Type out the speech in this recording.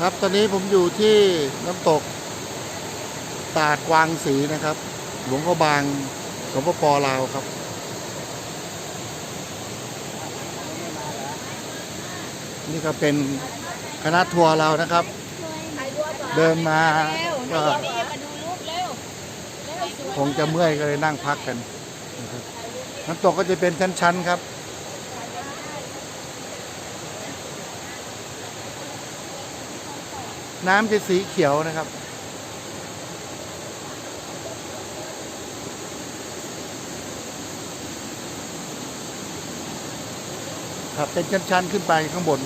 ครับตอนนี้ผมอยู่ที่น้ำตก ตาดกวางสีนะครับ หลวงพ่อบางสปปลาวครับ นี่ก็เป็นคณะทัวร์เรานะครับ เดินมาก็คงจะเมื่อยก็เลยนั่งพักกันนะครับน้ำตกก็จะเป็นชั้นๆครับ น้ำจะสีเขียวนะครับ ครับเป็นชั้นๆขึ้นไปข้างบน